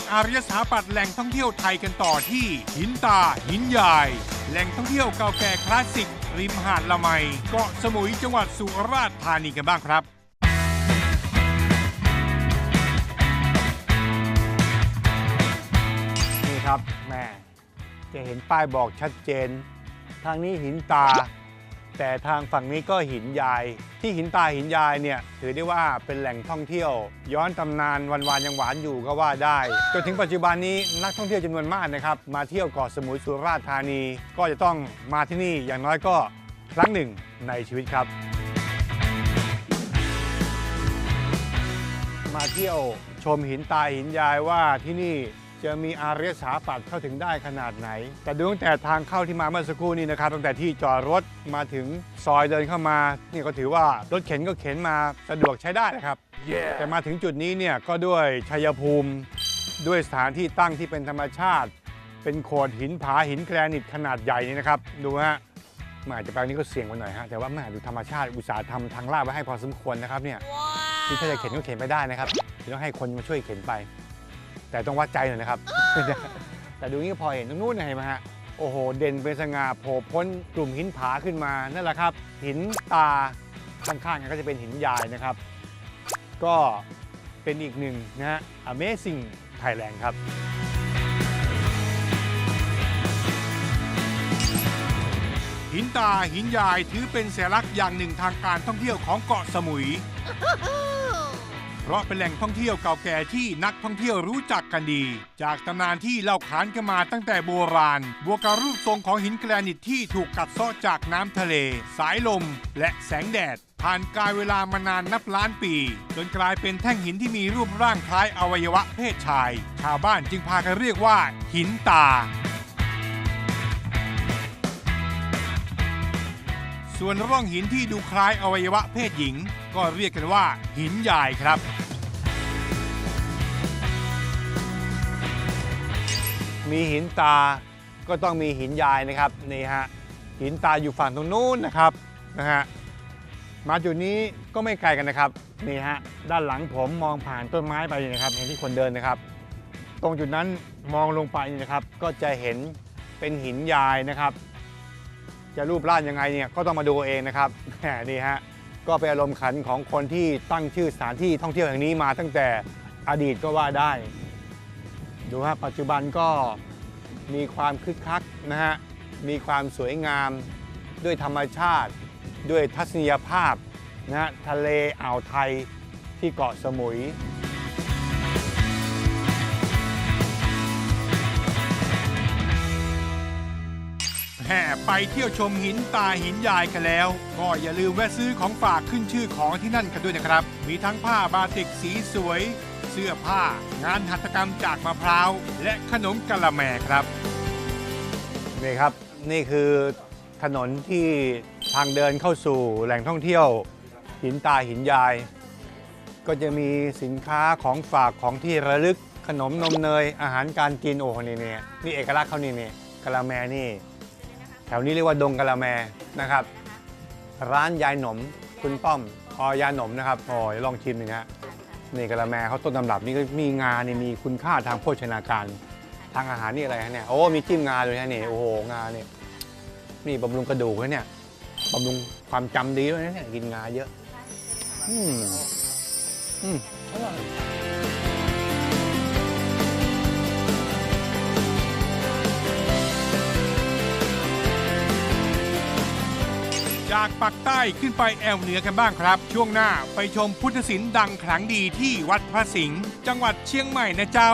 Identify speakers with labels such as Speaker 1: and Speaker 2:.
Speaker 1: วจอารยสถาปัตย์แหล่งท่องเที่ยวไทยกันต่อที่ หินตา หินยายแหล่งท่องเที่ยวเก่าแก่คลาสสิก ริมหาดละไม เกาะสมุยจังหวัดสุราษฎร์ธานีกันบ้างครับ
Speaker 2: นี่ครับแม่จะเห็นป้ายบอกชัดเจน ทางนี้หินตา แต่ทางฝั่งนี้ก็หินยาย ที่หินตาหินยายเนี่ยถือได้ว่าเป็นแหล่งท่องเที่ยว ย้อนตำนานวันวานยังหวานอยู่ก็ว่าได้ จนถึงปัจจุบันนี้นักท่องเที่ยวจำนวนมากนะครับ มาเที่ยวเกาะสมุยสุราษฎร์ธานี ก็จะต้องมาที่นี่อย่างน้อยก็ครั้งหนึ่งในชีวิตครับ มาเที่ยวชมหินตาหินยายว่าที่นี่ จะมีอารยสถาปัตย์เข้าถึงได้ขนาดไหน แต่ดูตั้งแต่ทางเข้าที่มาเมื่อสักครู่นี้นะครับ ตั้งแต่ที่จอดรถมาถึงซอยเดินเข้ามา นี่ก็ถือว่ารถเข็นก็เข็นมาสะดวกใช้ได้นะครับแต่มาถึงจุดนี้เนี่ยก็ด้วยชัยภูมิ ด้วยสถานที่ตั้งที่เป็นธรรมชาติ เป็นโขดหินผาหินแกรนิตขนาดใหญ่นี่นะครับ ดูฮะแมาอาจจะแปลงนี้ก็เสี่ยงไปหน่อยฮะแต่ว่าแม่ดูธรรมชาติอุตสาหทำทางลาดไว้ให้พอสมควรนะครับเนี่ยที่ถ้าจะเข็นก็เข็นไปได้นะครับต้องให้คนมาช่วยเข็นไป แต่ต้องวัดใจหน่อยนะครับ แต่ดูนี่ก็พอเห็นตรงนู้นนะเห็นไหมฮะ โอ้โห เด่นเป็นสง่าโผล่พ้นกลุ่มหินผาขึ้นมา นั่นแหละครับ หินตาข้างๆกันก็จะเป็นหินยายนะครับ ก็เป็นอีกหนึ่งนะฮะ Amazing Thailand ครับ
Speaker 1: หินตาหินยายถือเป็นสัญลักษณ์อย่างหนึ่งทางการท่องเที่ยวของเกาะสมุยเพ ราะเป็นแหล่งท่องเที่ยวเก่าแก่ที่นักท่องเที่ยวรู้จักกันดี จากตำนานที่เล่าขานกันมาตั้งแต่โบราณ บวกกับรูปทรงของหินแกรนิตที่ถูกกัดเซาะจากน้ำทะเล สายลม และแสงแดด ผ่านกาลเวลามานานนับล้านปี จนกลายเป็นแท่งหินที่มีรูปร่างคล้ายอวัยวะเพศชาย ชาวบ้านจึงพากันเรียกว่า หินตา ส่วนร่องหินที่ดูคล้ายอวัยวะเพศหญิง ก็เรียกกันว่า หินยายครับ
Speaker 2: มีหินตาก็ต้องมีหินยายนะครับนี่ฮะหินตาอยู่ฝั่งตรงนู้นนะครับนะฮะมาจุดนี้ก็ไม่ไกลกันนะครับนี่ฮะด้านหลังผมมองผ่านต้นไม้ไปนะครับ เห็นที่คนเดินนะครับ ตรงจุดนั้นมองลงไปนะครับ ก็จะเห็นเป็นหินยายนะครับ จะรูปร่างยังไงเนี่ยก็ต้องมาดูเองนะครับแหมนี่ฮะก็เป็นอารมณ์ขันของคนที่ตั้งชื่อสถานที่ท่องเที่ยวแห่งนี้มาตั้งแต่อดีตก็ว่าได้ ดูฮะปัจจุบันก็มีความคึกคักนะฮะมีความสวยงามด้วยธรรมชาติ ด้วยทัศนียภาพนะฮะทะเลอ่าวไทยที่เกาะสมุย
Speaker 1: แห่ไปเที่ยวชมหินตาหินยายกันแล้ว ก็อย่าลืมแวะซื้อของฝากขึ้นชื่อของที่นั่นกันด้วยนะครับ มีทั้งผ้าบาติกสีสวย เสื้อผ้า งานหัตถกรรมจากมะพร้าว และขนมกะละแมครับ
Speaker 2: นี่ครับ นี่คือถนนที่ทางเดินเข้าสู่แหล่งท่องเที่ยว หินตาหินยาย ก็จะมีสินค้าของฝากของที่ระลึกขนมนมเนยอาหารการกินโอ้โหนี่นี่นี่เอกลักษณ์เขานี่นี่กะละแมนี่ แถวนี้เรียกว่าดงกะละแมนะครับ ร้านยายหนมคุณป้อมออยาหนมนะครับโอ้ยลองชิมหนึ่งฮะนี่กะละแมเขาต้นตำรับนี่ก็มีงานี่มีคุณค่าทางโภชนาการ ทางอาหารนี่อะไรฮะเนี่ยโอ้มีจิ้มงาเลยฮะนี่โอ้โหงาเนี่ยนี่บำรุงกระดูกนะเนี่ยบำรุงความจำดีด้วยนะเนี่ยกินงาเยอะอืมอืมอร่อย
Speaker 1: จากปักใต้ขึ้นไปแอวเหนือกันบ้างครับ ช่วงหน้าไปชมพุทธศิลป์ดังขลังดีที่วัดพระสิงห์จังหวัดเชียงใหม่นะเจ้า